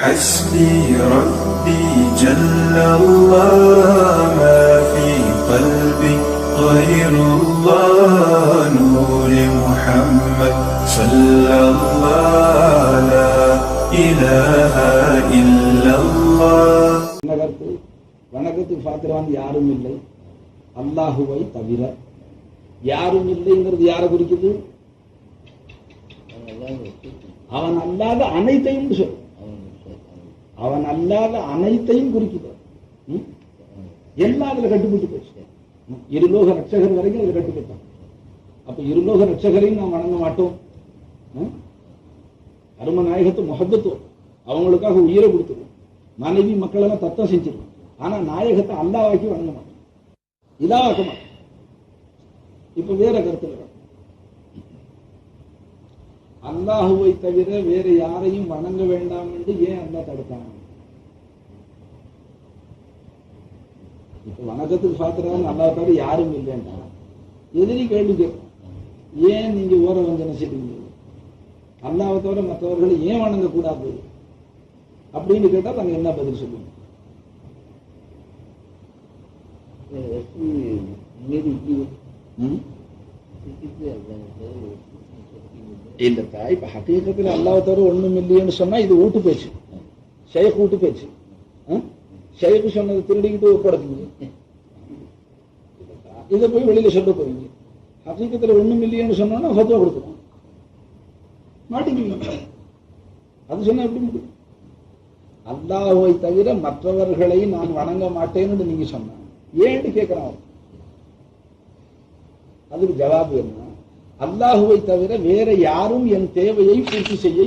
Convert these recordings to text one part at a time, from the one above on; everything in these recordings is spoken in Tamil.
حسبي ربي جل الله ما في قلبي غير الله نور محمد صلى الله لا إله إلا الله வணக்கத்து வணக்கத்துக்கு பாத்திரவான் யாரும் இல்லை அல்லாஹுவை தவிர யாரும் இல்லைங்கிறது யாரை குறிக்குது அவன் அல்லாத அனைத்தையும் சொல் அவன் அல்லாத அனைத்தையும் குறிக்குது எல்லாம் அதுல கட்டுப்பட்டு போச்சு இருலோக ரட்சகர் வரைக்கும் அதுல கட்டுப்பட்டான். அப்ப இருலோக ரட்சகரையும் நாம் வணங்க மாட்டோம். அரும நாயகத்தை முகப்பத்து அவங்களுக்காக உயிரை கொடுத்துருவோம் மனைவி மக்கள் எல்லாம் தத்தம் செஞ்சிருவோம் ஆனா நாயகத்தை அல்லாவாக்கி வணங்க மாட்டோம் இதாவாக்க மாட்டோம் இப்ப வேற கருத்துல வரும். அல்லாஹுவை தவிர வேற யாரையும் வணங்க வேண்டாம் என்று ஏன் அல்லாஹ் தடுத்தான்? இப்ப வணக்கத்துக்கு பாத்துறாங்க அல்லாஹ் தவிர யாரும் இல்லைன்றான். எதிரி கேள்வி கேட்கும். ஏன் நீங்க ஓர வஞ்சனை செய்றீங்க அல்லாவை தவிர மற்றவர்களை ஏன் வணங்க கூடாது அப்படின்னு கேட்டா நாங்க என்ன பதில் சொல்லுவோம்? ம்? இல்லத்தா இப்ப ஹக்கீகத்தில் அல்லாஹ் தவிர ஒண்ணும் இல்லையேன்னு சொன்னா இது ஊட்டு பேச்சு. ஷேக் ஊட்டு பேச்சு. ஷேக் சொன்னது திருடிக்கிட்டு ஒப்படைப்பீங்க இதை போய் வெளியில சொல்ல போவீங்க ஹக்கீகத்தில் ஒண்ணும் மில்லியன்னு சொன்னா ஃபத்துவா கொடுத்துருவோம் மாட்டிக்குவீங்க அது சொன்னா எப்படி முடியும்? அல்லாஹை தவிர மற்றவர்களை நான் வணங்க மாட்டேன்னு நீங்க சொன்ன. ஏன்னு கேட்கிறான் அதுக்கு ஜவாபு என்ன அல்லாஹுவை தவிர வேற யாரும் என் தேவையை பூர்த்தி செய்ய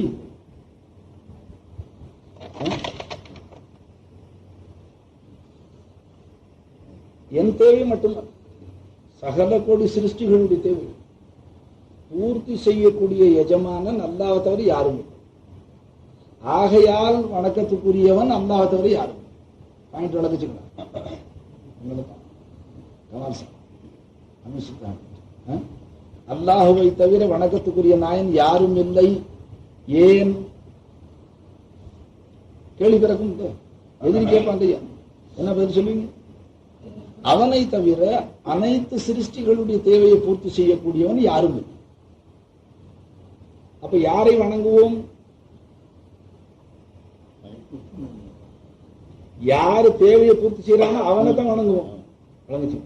என் தேவை மட்டுமல்ல சகல கோடி சிருஷ்டிகளுடைய தேவை. பூர்த்தி செய்யக்கூடிய எஜமானன் அல்லாஹ்வை தவிர யாரும் இல்லை. ஆகையால் வணக்கத்துக்குரியவன் அல்லாஹ்வை தவிர யாரும் பாயிண்ட் விளக்குச்சுக்கலாம் உங்களுக்கு? சார். ஆ? அல்லாஹுவை தவிர வணக்கத்துக்குரிய நாயன் யாரும் இல்லை. ஏன்? கேள்வி பிறக்கும் எதிரி கேட்பான் ஐயா என்ன பதில் சொல்லுவீங்க? அவனை தவிர அனைத்து சிருஷ்டிகளுடைய தேவையை பூர்த்தி செய்யக்கூடியவன் யாரும் இல்லை. அப்ப யாரை வணங்குவோம்? யாரு தேவையை பூர்த்தி செய்யறாங்க அவனை தான் வணங்குவோம். வணங்குச்சு.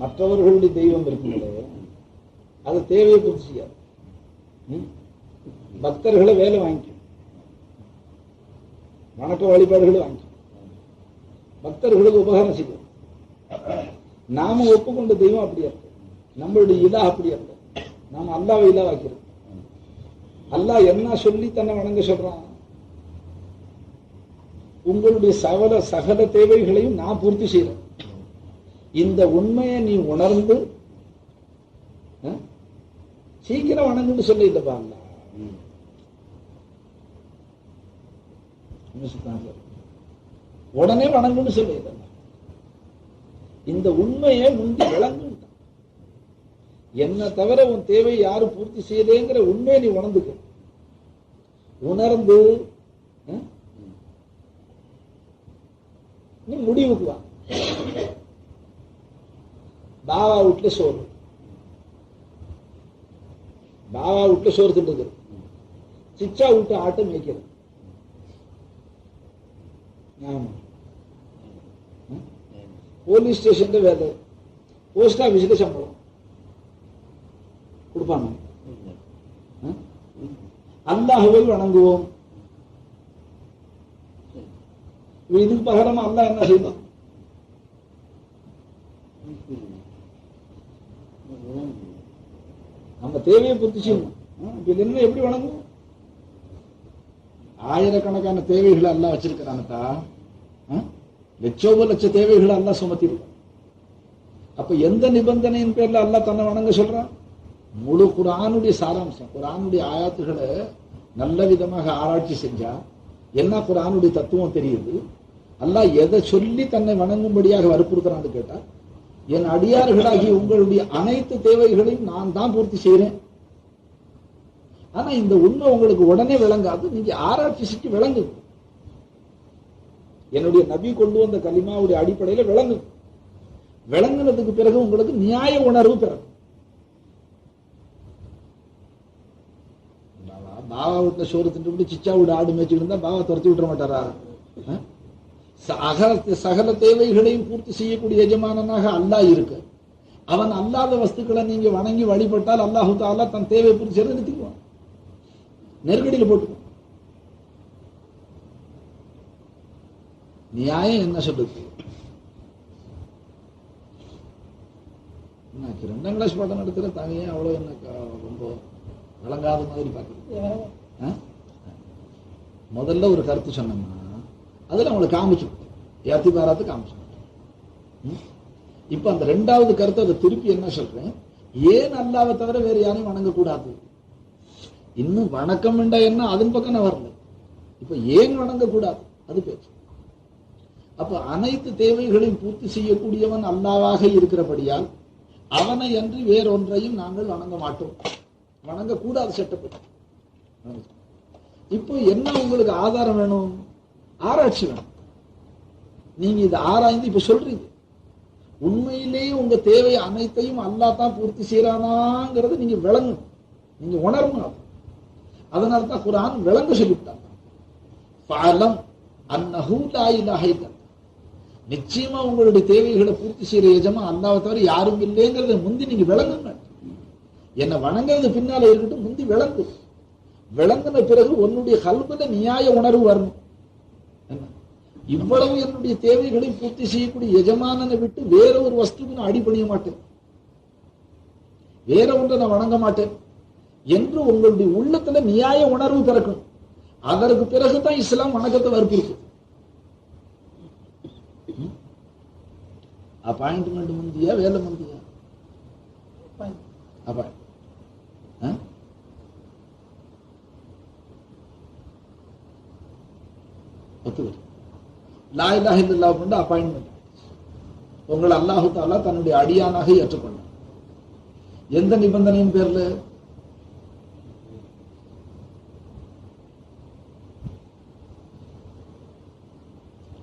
மற்றவர்களுடைய தெய்வம் இருக்குங்களே அது தேவையை பூர்த்தி செய்யாது. பக்தர்களை வேலை வாங்கிக்கும். வணக்க வழிபாடுகளை வாங்கிக்கும். பக்தர்களுக்கு உபகாரம் செய்யும் நாம ஒப்புக்கொண்ட தெய்வம் அப்படியா இருக்கு. நம்மளுடைய இதா அப்படியா இருக்கு. நாம அல்லாவை இதா வைக்கிறோம் அல்லாஹ் என்ன சொல்லி தன்னை வணங்க சொல்றான்? உங்களுடைய சகல சகல தேவைகளையும் நான் பூர்த்தி செய்யறேன் இந்த உண்மையை நீ உணர்ந்து சீக்கிரம் வணங்குன்னு சொல்லி இந்த பாருங்க உடனே வணங்குன்னு சொல்லி இந்த உண்மையை முந்தி விளங்கு என்ன தவிர உன் தேவை யாரும் பூர்த்தி செய்யலேங்கிற உண்மையை நீ உணர்ந்துக்க. உணர்ந்து நீ முடிவுக்கு வா. பாவா வீட்டுல சோறு பாவா வீட்டுல சோறு தின்றது சிச்சா வீட்டு ஆட்டம் மேய்க்கிறது ஆமா போலீஸ் ஸ்டேஷன்ல வேலை போஸ்ட் ஆபீஸ்ல சம்பளம் கொடுப்பாங்க அல்லாஹுவை வணங்குவோம் இதுக்கு பகரமா அல்லாஹ் என்ன செய்யணும் அந்த தேவையை பூர்த்தி செய்யணும். இப்ப இல்லைன்னா எப்படி வணங்கும் ஆயிரக்கணக்கான தேவைகளை எல்லாம் வச்சிருக்கிறானத்தா ஆ? லட்சோப லட்ச தேவைகளை எல்லாம் சுமத்திருக்கான் அப்ப எந்த நிபந்தனையின் பேர்ல அல்லாஹ் தன்னை வணங்க சொல்றான்? முழு குரானுடைய சாராம்சம் குரானுடைய ஆயாத்துகளை நல்ல விதமாக ஆராய்ச்சி செஞ்சா என்ன குரானுடைய தத்துவம் தெரியுது? அல்லாஹ் எதை சொல்லி தன்னை வணங்கும்படியாக வற்புறுத்துறான்னு கேட்டா என் அடியார்களாகி உங்களுடைய அனைத்து தேவைகளையும் நான் தான் பூர்த்தி செய்கிறேன். ஆனா இந்த உண்மை உங்களுக்கு உடனே விளங்காது நீங்க ஆராய்ச்சி செஞ்சு விளங்கு. என்னுடைய நபி கொண்டு வந்த கலிமாவுடைய அடிப்படையில விளங்குது விளங்குனதுக்கு பிறகு உங்களுக்கு நியாய உணர்வு பிறகு பாவா விட்ட சோறு தின்று சிச்சாவோட ஆடு மேய்ச்சிட்டு இருந்தா பாவா துரத்தி விட்டுற மாட்டாரா? அகல சகல தேவைகளையும் பூர்த்தி செய்யக்கூடிய எஜமானனாக அல்லாஹ் இருக்கு. அவன் அல்லாத வஸ்துக்களை நீங்க வணங்கி வழிபட்டால் அல்லாஹு தாலா தன் தேவை பூர்த்தி செய்ய நிறுத்திக்குவான். நெருக்கடியில் போட்டுக்குவான். நியாயம் என்ன சொல்லுது என்னாச்சு ரெண்டாம் கிளாஸ் பாடம் நடத்துற தனியே அவ்வளவு என்ன ரொம்ப விளங்காத மாதிரி பார்க்குறீங்க முதல்ல ஒரு கருத்து சொன்னம்மா. அதில் அவங்களை காமிச்சு ஏத்தி பாராத்து காமிச்சு இப்போ அந்த ரெண்டாவது கருத்தை அதை திருப்பி என்ன சொல்றேன்? ஏன் அல்லாவை தவிர வேற யாரையும் வணங்கக்கூடாது? இன்னும் வணக்கம் வேண்டா என்ன? அதன் பக்கம் நான் வரல. இப்போ ஏன் வணங்கக்கூடாது? அது பேச்சு. அப்ப அனைத்து தேவைகளையும் பூர்த்தி செய்யக்கூடியவன் அல்லாவாக இருக்கிறபடியால் அவனை அன்றி வேறொன்றையும் நாங்கள் வணங்க மாட்டோம். வணங்கக்கூடாது சட்டப்பட்டு இப்போ என்ன உங்களுக்கு ஆதாரம் வேணும்? ஆராய்ச்சி வேணும் நீங்க இதை ஆராய்ந்து இப்ப சொல்றீங்க. உண்மையிலேயே உங்க தேவை அனைத்தையும் அல்லா தான் பூர்த்தி செய்யறானாங்கிறத நீங்க விளங்கணும். நீங்க உணரணும் அது. அதனால தான் குரான் விளங்க சொல்லிவிட்டாங்க ஃபஅலம் அன்னஹு லா நிச்சயமா உங்களுடைய தேவைகளை பூர்த்தி செய்யற எஜமா அல்லாவை தவிர யாரும் இல்லைங்கிறத முந்தி நீங்க விளங்குங்க என்னை வணங்குறது பின்னால இருக்கட்டும் முந்தி விளங்கு. விளங்கின பிறகு உன்னுடைய கல்வில நியாய உணர்வு வரணும். இவ்வளவு என்னுடைய தேவைகளை பூர்த்தி செய்யக்கூடிய எஜமானனை விட்டு வேற ஒரு வஸ்துக்கு நான் அடிபணிய மாட்டேன். வேற ஒன்றை நான் வணங்க மாட்டேன். என்று உங்களுடைய உள்ளத்துல நியாய உணர்வு பிறக்கணும் அதற்கு பிறகுதான் இஸ்லாம் வணக்கத்தை வற்புறுத்தும் அப்பாயின்மெண்ட் முந்தியா வேலை முந்தியா? அப்பாயின் ஒத்துவர் லாயிலாக இல்லா கொண்டு அப்பாயின்மெண்ட். உங்களை அல்லாஹு தாலா தன்னுடைய அடியானாக ஏற்றுக்கொண்டார் எந்த நிபந்தனையின் பேர்ல?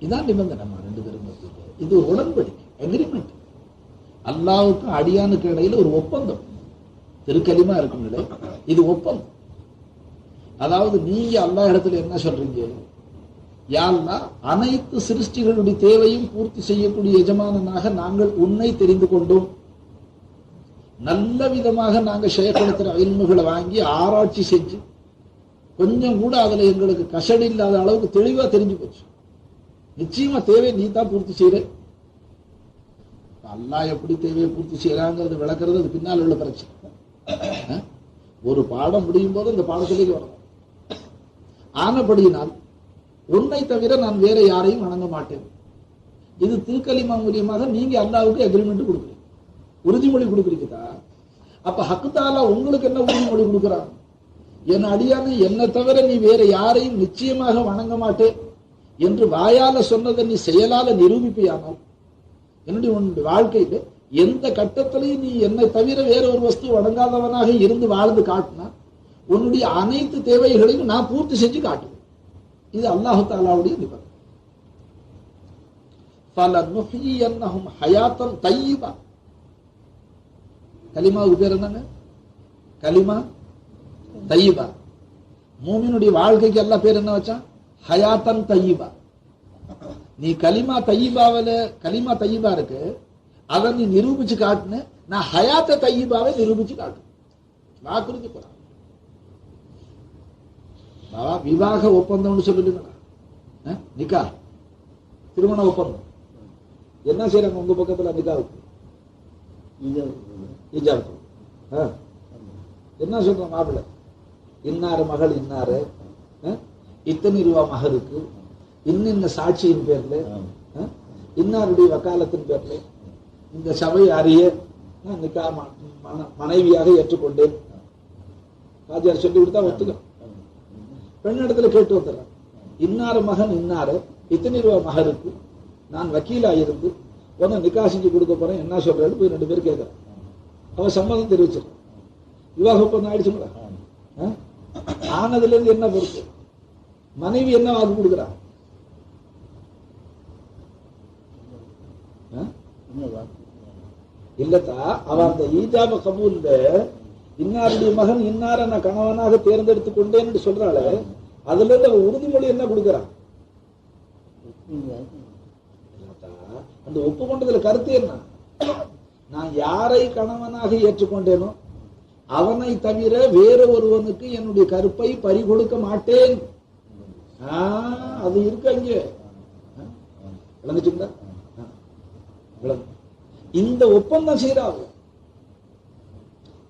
இதான் நிபந்தனை நம்ம ரெண்டு பேரும் இது ஒரு உடன்படிக்கை அக்ரிமெண்ட் அல்லாவுக்கும் அடியானுக்கு இடையில ஒரு ஒப்பந்தம். திருக்கலிமா இருக்குங்களே இது ஒப்பந்தம். அதாவது நீங்க அல்லாஹ் இடத்துல என்ன சொல்றீங்க? யாழ்னா அனைத்து சிருஷ்டிகளுடைய தேவையும் பூர்த்தி செய்யக்கூடிய எஜமானனாக நாங்கள் உன்னை தெரிந்து கொண்டோம். நல்ல விதமாக நாங்க செயல்படுத்துற அயல்முகளை வாங்கி ஆராய்ச்சி செஞ்சு கொஞ்சம் கூட அதுல எங்களுக்கு கசடு இல்லாத அளவுக்கு தெளிவா தெரிஞ்சு போச்சு. நிச்சயமா தேவை நீ தான் பூர்த்தி செய்யற அல்லா எப்படி தேவையை பூர்த்தி செய்யறாங்கிறது விளக்குறது அது பின்னால் உள்ள பிரச்சனை. ஒரு பாடம் முடியும் போது இந்த பாடத்திலேயே வரணும். ஆனபடியினால் உன்னை தவிர நான் வேற யாரையும் வணங்க மாட்டேன். இது திருக்கலிமா மூலியமாக நீங்க அல்லாவுக்கு அக்ரிமெண்ட் கொடுக்குறீங்க. உறுதிமொழி கொடுக்குறீங்கதா அப்ப ஹக்குத்தாலா உங்களுக்கு என்ன உறுதிமொழி கொடுக்குறான்? என் அடியான என்னை தவிர நீ வேற யாரையும் நிச்சயமாக வணங்க மாட்டேன். என்று வாயால சொன்னதை நீ செயலால நிரூபிப்பியானால் என்னுடைய உன்னுடைய வாழ்க்கையில எந்த கட்டத்திலையும் நீ என்னை தவிர வேற ஒரு வஸ்து வணங்காதவனாக இருந்து வாழ்ந்து காட்டினா உன்னுடைய அனைத்து தேவைகளையும் நான் பூர்த்தி செஞ்சு காட்டுவேன். இது அல்லாஹு தாலாவுடைய நிபந்தனை. பல நுஹி ஹயாத்தம் தையுமா கலிமாவுக்கு பேர் என்னன்னு கலிமா தையிபா மூமினுடைய வாழ்க்கைக்கு எல்லாம் பேர் என்ன வச்சான் ஹயாத்தன் தையிபா நீ கலிமா தையிபாவில் கலிமா தையிபா இருக்கு. அதை நீ நிரூபிச்சு காட்டுன. நான் ஹயாத்த தையிபாவை நிரூபிச்சு காட்டு நான் குறிஞ்சு பாபா விவாக ஒப்பந்தம்னு சொல்லுங்களா அஹ், நிக்கா. திருமண ஒப்பந்தம். என்ன செய்யறாங்க உங்க பக்கத்துல நிக்காவுக்கு? ஆ. என்ன சொல்ற மாப்பிள்ளை? இன்னாரு மகள் இன்னாரு? இத்தனை ரூபா மகருக்கு. இன்னின்ன சாட்சியின் பேர்ல? இன்னாருடைய வக்காலத்தின் பேர்ல. இந்த சபை அறிய நான் நிக்கா மனைவியாக ஏற்றுக்கொண்டேன். ராஜார் சொல்லி கொடுத்தா ஒத்துக்க பெண்ணிடத்துல கேட்டு வந்துடுறேன். இன்னார மகன் இன்னாரு இத்தனை ரூபா மகருக்கு நான் வக்கீலா இருந்து உன நிக்கா செஞ்சு கொடுக்க போறேன் என்ன சொல்றேன்னு போய் ரெண்டு பேரும் கேட்கறேன். அவன் சம்மதம் தெரிவிச்சிருக்கான். விவாகம் ஒப்பந்தம் ஆயிடுச்சுங்களா ஆனதுல இருந்து என்ன பொறுப்பு? மனைவி என்ன வாக்கு கொடுக்குறா? இல்லத்தா அவ அந்த ஈஜாப கபூல்ல இன்னாருடைய மகன் இன்னார நான் கணவனாக தேர்ந்தெடுத்து கொண்டேன்னு சொல்றாளே அதுல இருந்து அவ உறுதிமொழி என்ன கொடுக்குறான்? அந்த அந்த ஒப்புக்கொண்டதுல கருத்து என்ன? நான் யாரை கணவனாக ஏற்றுக்கொண்டேனோ அவனை தவிர வேற ஒருவனுக்கு என்னுடைய கருப்பை பறிகொடுக்க மாட்டேன். அது இருக்கு அங்கே விளங்குச்சுங்களா? இந்த ஒப்பந்தம் செய்யறாங்க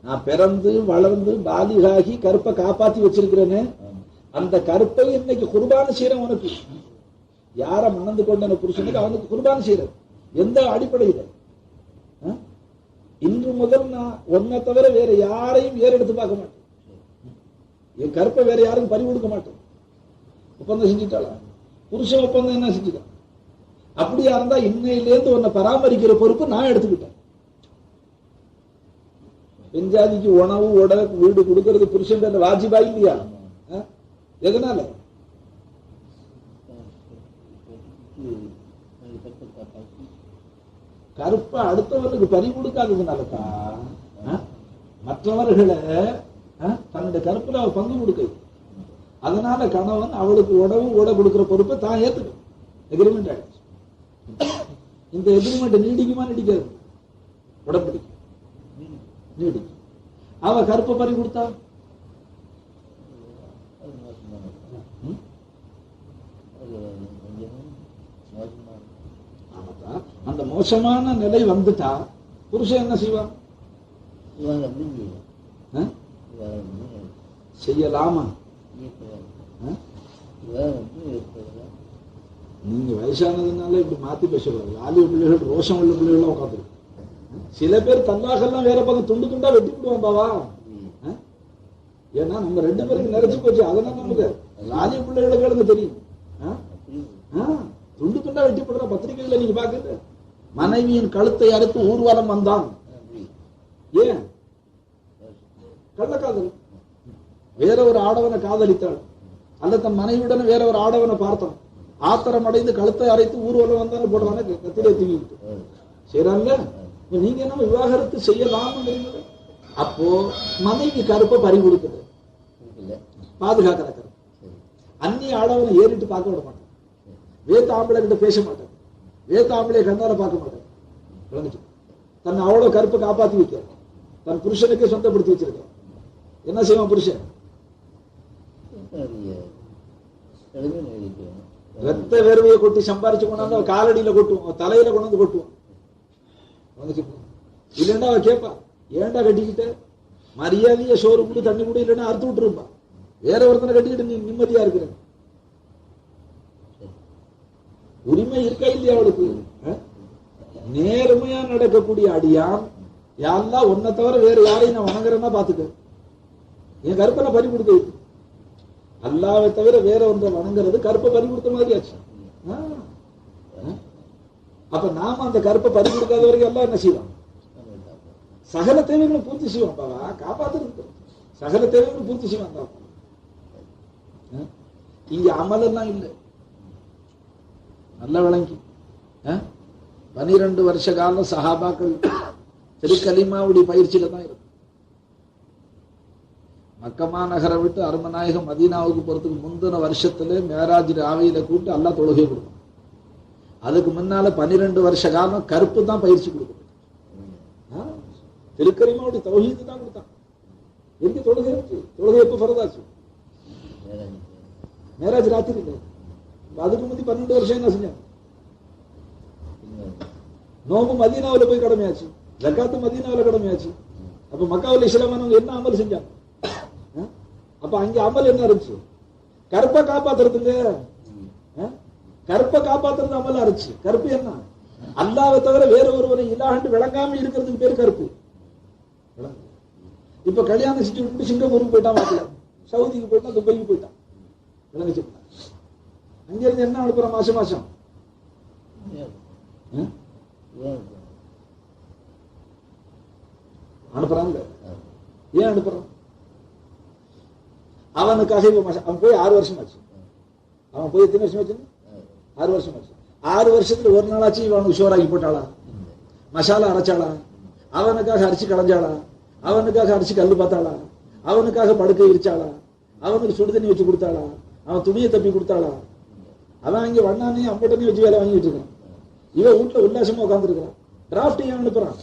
நான் பிறந்து வளர்ந்து பாலிகாகி கருப்பை காப்பாத்தி வச்சிருக்கிறேன்னு அந்த கருப்பை இன்னைக்கு குர்பான செய்யறேன் உனக்கு. யார மணந்து கொண்டன புருஷனுக்கு அவனுக்கு குர்பான செய்யறது எந்த அடிப்படையில்? இன்று முதல் நான் உன்னை தவிர வேற யாரையும் ஏறெடுத்து பார்க்க மாட்டேன். என் கருப்பை வேற யாருக்கும் பறி கொடுக்க மாட்டேன். ஒப்பந்தம் செஞ்சுட்டாளா? புருஷன் ஒப்பந்தம் என்ன செஞ்சுட்டான்? அப்படியா இருந்தா இன்னையிலேருந்து உன்னை பராமரிக்கிற பொறுப்பு நான் எடுத்துக்கிட்டேன். பெஞ்சாதிக்கு உணவு உட வீடு கொடுக்கறது புருஷன் பேர்ல வாஜிபா இல்லையா? எதனால? கருப்ப அடுத்தவர்களுக்கு பறி கொடுக்காததுனாலதா மற்றவர்களை தன்னுடைய கருப்புல அவள் பங்கு கொடுக்குது அதனால கணவன் அவளுக்கு உடவு உட கொடுக்கிற பொறுப்பை தான் ஏத்துக்கும். எக்ரிமெண்ட் ஆயிடுச்சு. இந்த எக்ரிமெண்ட் நீடிக்குமா நீடிக்காது? உடம்பிடிக்கும் வீடு. அவ கருப்பை பறி கொடுத்தா? அந்த மோசமான நிலை வந்துட்டா புருஷன் என்ன செய்வான்? செய்யலாமா? நீங்க வயசானதுனால இப்படி மாத்தி பேசக்கூடாது வாலிப பிள்ளைகள் ரோஷம் உள்ள பிள்ளைகளும் உட்காந்துருக்கு. சில பேர் தல்லாகெல்லாம் வேற பக்கம் துண்டு துண்டா வெட்டி விடுவோம் பாவா. ஏன்னா நம்ம ரெண்டு பேருக்கு நிறைச்சு போச்சு. அதெல்லாம் நமக்கு ராஜ பிள்ளைகளுக்கு தெரியும். துண்டு துண்டா வெட்டி போடுற பத்திரிகையில நீங்க பாக்குறது மனைவியின் கழுத்தை அறுத்து ஊர்வலம் வந்தான். ஏன்? கள்ளக்காதல். வேற ஒரு ஆடவனை காதலித்தாள். அல்ல தன் மனைவியுடன் வேற ஒரு ஆடவனை பார்த்தான் ஆத்திரம் அடைந்து கழுத்தை அரைத்து ஊர்வலம் வந்தான்னு போடுறானே கத்திலே தூங்கிட்டு சரில்ல நீங்க என்ன விவாகரத்து செய்யலாம்ங்கிறீங்க அப்போ மனைவி கருப்பை பறி கொடுக்குது. பாதுகாக்கிற கருப்பு. அந்நிய ஆடவனை ஏறிட்டு பார்க்க விட மாட்டேன். வேத்த ஆம்பளை கிட்ட பேச மாட்டேன். வேத்த கண்ணார பார்க்க மாட்டேன். விளங்குச்சு தன்னை அவ்வளவு கருப்பை காப்பாத்தி வைக்க தன் புருஷனுக்கே சொந்தப்படுத்தி வச்சிருக்க என்ன செய்வான் புருஷன்? ரத்த வேர்வையை கொட்டி சம்பாரிச்சு கொண்டாந்து காலடியில கொட்டுவோம் தலையில கொண்டாந்து கொட்டுவோம் விளங்குச்சு? இல்லைன்னா அவ கேட்பா ஏன்டா கட்டிக்கிட்ட? மரியாதையை சோறு கூட தண்ணி கூட இல்லைன்னா அறுத்து விட்டுருப்பா வேற ஒருத்தனை கட்டிக்கிட்டு நீ நிம்மதியா இருக்கிற. உரிமை இருக்கா இல்லையா அவளுக்கு? நேர்மையா நடக்கக்கூடிய அடியான் யாரெல்லாம் உன்னை தவிர வேற யாரையும் நான் வணங்குறேன்னா பாத்துக்க. என் கருப்பை நான் பறி கொடுக்க அல்லாவை தவிர வேற ஒன்றை வணங்குறது கருப்பை பறி கொடுத்த மாதிரி ஆச்சு அப்ப நாம அந்த கருப்பை பறி கொடுக்காத வரைக்கும் எல்லாம் என்ன செய்வோம்? சகல தேவைகளும் பூர்த்தி செய்வோம். பாவா காப்பாத்துறது சகல தேவைகளும் பூர்த்தி செய்வோம் பாவா. இங்க அமலெல்லாம் இல்லை. நல்ல விளங்கி. பனிரெண்டு வருஷ காலம் சஹாபாக்கள் திருக்கலிமாவுடைய பயிற்சியில தான் இருக்கும். மக்கமா நகரை விட்டு அருமநாயகம் மதீனாவுக்கு போறதுக்கு முந்தின வருஷத்துல மேராஜ் ராவையில கூட்டு எல்லாம் தொழுகை கொடுக்கும் அதுக்கு முன்னால பன்னிரெண்டு வருஷ காலம் கருப்பு தான் பயிற்சி கொடுக்கும் ஆ? தௌஹீது தான் கொடுத்தான். எங்க தொழுகை இருக்கு? தொழுகை எப்ப பரதாச்சு மேராஜ் ராத்திரி இல்லை. அதுக்கு முந்தி பன்னெண்டு வருஷம் என்ன செஞ்சாங்க? நோம்பு மதீனாவுல போய் கடமையாச்சு. ஜக்காத்து மதீனாவுல கடமையாச்சு. அப்ப மக்காவுல இஸ்லாமானவங்க என்ன அமல் செஞ்சாங்க? அப்ப அங்க அமல் என்ன இருந்துச்சு? கருப்பை காப்பாத்துறதுங்க. கருப்பை காப்பாத்துறது அமலா இருந்துச்சு. கருப்பு என்ன? அல்லாவை தவிர வேற ஒருவரை இல்லாண்டு விளங்காம இருக்கிறதுக்கு பேரு கருப்பு. இப்ப கல்யாணம் செஞ்சு விட்டு சிங்கப்பூருக்கு போயிட்டான் மாப்பிள்ள சவுதிக்கு போயிட்டான் துபாய்க்கு போயிட்டான். விளங்குச்சு அங்க இருந்து என்ன அனுப்புறான் மாசம் மாசம்? அனுப்புறாங்க. ஏன் அனுப்புறான்? அவனுக்காக இப்ப மச- அவன் போய் ஆறு வருஷம் ஆச்சு அவன் போய் எத்தனை வருஷம் ஆச்சு ஆறு வருஷம் ஆச்சு. ஆறு வருஷத்துல ஒரு நாளாச்சு இவன் அவனுக்கு ஷோராக்கி போட்டாளா? மசாலா அரைச்சாளா? அவனுக்காக அரிசி களைஞ்சாளா? அவனுக்காக அரிசி கல்லு பார்த்தாளா? அவனுக்காக படுக்கை விரிச்சாளா? அவனுக்கு சுடு தண்ணி வச்சு கொடுத்தாளா? அவன் துணியை தப்பி கொடுத்தாளா? அவன் அங்க வண்ணானையும் அம்பட்டனையும் வச்சு வேலை வாங்கிட்டு இருக்கான். இவன் வீட்டுல உல்லாசமா உட்காந்துருக்கான் டிராஃப்ட் ஏன் அனுப்புறான்.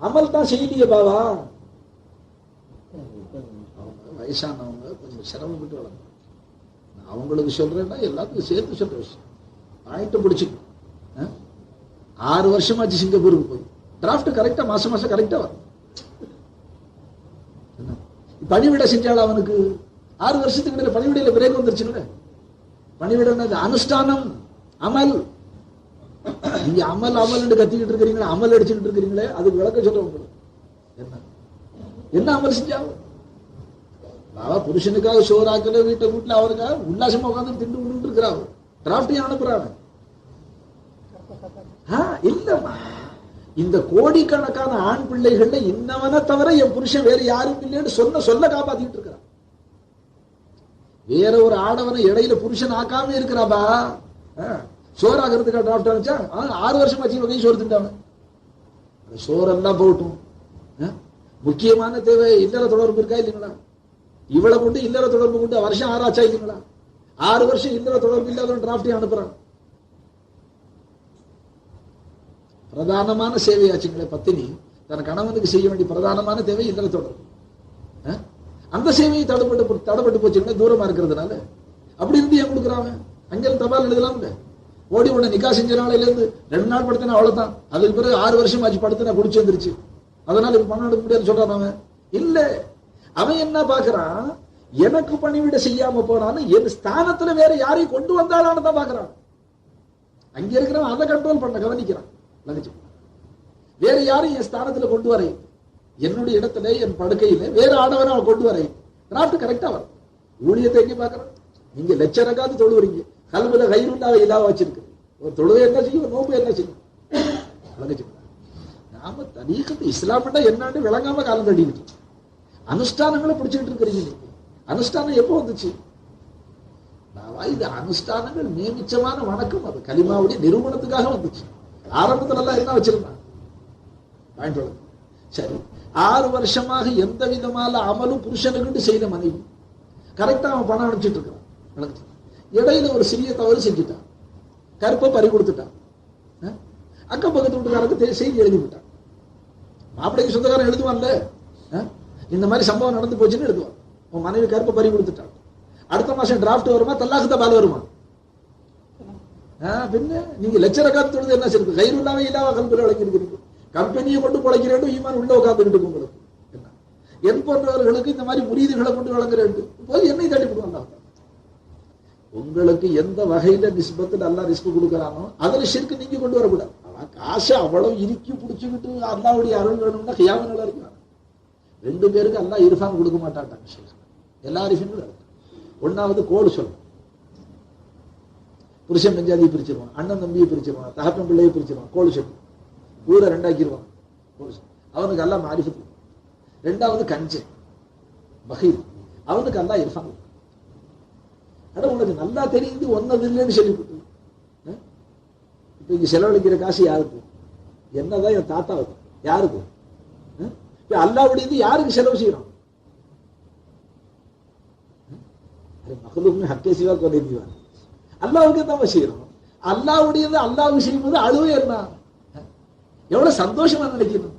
அமல் தான் செய்யலையே பாவா. வயசானவங்க கொஞ்சம் சிரமப்பட்டு வளர்ந்து அவங்களுக்கு சொல்றேன்னா எல்லாத்துக்கும் சேர்த்து சொல்ற விஷயம். பாயிண்ட்டை பிடிச்சிக்கணும் ஆறு வருஷமாச்சு சிங்கப்பூருக்கு போய். டிராஃப்ட் கரெக்டா மாசம் மாசம் கரெக்டா வரும். பணிவிட செஞ்சாலும் அவனுக்கு? ஆறு வருஷத்துக்கு இடையில பணிவிடையில பிரேக் வந்துருச்சுல்ல? பணிவிடை என்னது? அனுஷ்டானம் அமல். நீங்க அமல் அமல் கத்திக்கிட்டு இருக்கிறீங்களே? அமல் அடிச்சுக்கிட்டு இருக்கிறீங்களே? அதுக்கு விளக்க சொல்றேன் உங்களுக்கு. என்ன? என்ன அமல் செஞ்சாலும்? அவ புருஷனுக்காக சோறாக்கல வீட்டை வீட்டுல அவருக்காக உல்லாசமா உட்காந்து திண்டு விட்டு இருக்கிறாங்க டிராஃப்டையும் அனுப்புறாங்க இல்லம்மா. இந்த கோடிக்கணக்கான ஆண் பிள்ளைகள்ல இன்னவனை தவிர என் புருஷன் வேற யாரும் இல்லைன்னு சொன்ன சொல்ல காப்பாத்திட்டு இருக்கிறான். வேற ஒரு ஆடவனை இடையில புருஷன் ஆக்காம இருக்கிறாபா ஆ, சோறாகிறதுக்கா டாக்டர் நினைச்சா ஆறு வருஷம் ஆச்சு வகையும் சோறு திண்டாவன் சோறெல்லாம் போகட்டும். முக்கியமான தேவை இல்லற தொடர்பு இருக்கா இல்லைங்களா? இவளை கொண்டு இல்லற தொடர்பு கொண்டு வருஷம் ஆறாச்சா இல்லைங்களா? ஆறு வருஷம் இல்லற தொடர்பு இல்லாதவன் டிராஃப்டையும் அனுப்புறான். பிரதானமான சேவையாச்சுங்களே பத்தினி. தன் கணவனுக்கு செய்ய வேண்டிய பிரதானமான தேவை இல்லற தொடர்பு. அந்த சேவையை தடுப்பட்டு தடப்பட்டு தடைப்பட்டு போச்சுங்களே தூரமா இருக்கிறதுனால. அப்படி இருந்து ஏன் கொடுக்குறாங்க அங்கிருந்து தபால் எழுதலாம்ல. ஓடி உடனே நிக்கா செஞ்ச நாளையிலேருந்து ரெண்டு நாள் படுத்தினா அவ்வளவுதான். அதுக்கு பிறகு ஆறு வருஷம் ஆச்சு படுத்தினா குடிச்சு வந்துருச்சு. அதனால இப்ப பணம் எடுக்க முடியாதுன்னு சொல்றான் அவன். இல்லை அவன் என்ன பாக்குறான் எனக்கு பணிவிட செய்யாம போனான்னு என் ஸ்தானத்துல வேற யாரையும் கொண்டு வந்தாலான்னு தான் பாக்குறான் அங்க இருக்கிறவன் அதை கண்ட்ரோல் பண்ண கவனிக்கிறான். லங்கச்சு வேற யாரும் என் ஸ்தானத்துல கொண்டு வரேன். என்னுடைய இடத்துல என் படுக்கையில வேற ஆடவரை அவன் கொண்டு வரேன். டிராஃப்ட் கரெக்டா வரும். ஊழியத்தை எங்க பாக்குறான் நீங்க லட்சணக்காவது தொழுவுறீங்க. கல்வில கயிறுண்டாவ இல்லாம வச்சிருக்கு. ஒரு தொழுகை என்ன செய்யும் ஒரு நோம்பு என்ன செய்யும்? விளங்குச்சு நாம தனீகத்து இஸ்லாம்னா என்னன்னு விளங்காம காலம் தள்ளிக்கிட்டு அனுஷ்டானங்களை பிடிச்சிக்கிட்டு இருக்கிறீங்க நீங்க. அனுஷ்டானம் எப்போ வந்துச்சு? இது அனுஷ்டானங்கள் நியமிச்சமான வணக்கம் அது. கலிமாவுடைய நிரூபணத்துக்காக வந்துச்சு. ஆரம்பத்துல எல்லாம் என்ன வச்சிருந்தான் பாயிண்ட் சரி. ஆறு வருஷமாக எந்த விதமான அமலும் புருஷனுக்கு செய்த மனைவி. கரெக்டா அவன் பணம் அனுப்பிச்சிட்டு இருக்கான். இடையில ஒரு சிறிய தவறு செஞ்சுட்டான். கருப்பை பறி கொடுத்துட்டான். அக்கம் பக்கத்து வீட்டுக்காரருக்கு செய்தி எழுதி விட்டான். மாப்பிள்ளைக்கு சொந்தக்காரன் எழுதுவான்ல? இந்த மாதிரி சம்பவம் நடந்து போச்சுன்னு எழுதுவான் உன் மனைவி கருப்பை பறி கொடுத்துட்டான் அடுத்த மாசம் டிராஃப்ட் வருமா? தல்லாக்கு தபால் வருமா? பின்ன நீங்க லட்சரக்காத்து தொழுது என்ன செய்யுது கைருல்லாவே இல்லாம கல்வியில் வழங்கி கம்பெனியை கொண்டு பிழைக்கிறேன் ஈமான் உள்ள உட்காந்துக்கிட்டு உங்களுக்கு. என்ன? என் போன்றவர்களுக்கு இந்த மாதிரி முறியீடுகளை கொண்டு வழங்குறேன் போய் என்னை தள்ளி விடுவாங்க உங்களுக்கு எந்த வகையில நிஸ்பத்தில் அல்லா ரிஸ்க் கொடுக்கறானோ அதுல ஷிர்க்கு நீங்க கொண்டு வரக்கூடாது. ஆனா காசு அவ்வளவு இறுக்கி பிடிச்சுக்கிட்டு அல்லாவுடைய அருள் வேணும்னா கியாமனில் இருக்கிறான் ரெண்டு பேருக்கு அல்லா இரஃபான் கொடுக்க மாட்டான்டாங்க ஷேக் எல்லா ஒன்னாவது கோடு சொல்லும் புருஷன் பஞ்சாதியை பிரிச்சிருவான் அண்ணன் தம்பியை பிரிச்சிருவான் தகப்பன் பிள்ளையை பிரிச்சிருவான் கோழி சொல்லும் ஊரை ரெண்டாக்கிடுவான் கோடு சொல்லும் அவனுக்கு எல்லாம் மாரிஃபத்து ரெண்டாவது கஞ்சன் பகீர். அவனுக்கு எல்லாம் இரஃபான் ஆனால் அட உனக்கு நல்லா தெரியுது ஒன்னது இல்லைன்னு சொல்லி இப்போ இங்கே செலவழிக்கிற காசு யாருக்கு? என்னதான் என் தாத்தாவுக்கு. யாருக்கு? அல்லாவுடையது யாருக்கு செலவு செய்யறோம் மகளுக்குமே ஹக்கே சிவா கொலை தீவான். அல்லாவுக்கு தான் செய்யறோம் அல்லாவுடையது அல்லாவுக்கு செய்யும்போது அழுவே என்ன? எவ்வளவு சந்தோஷமா நினைக்கணும்?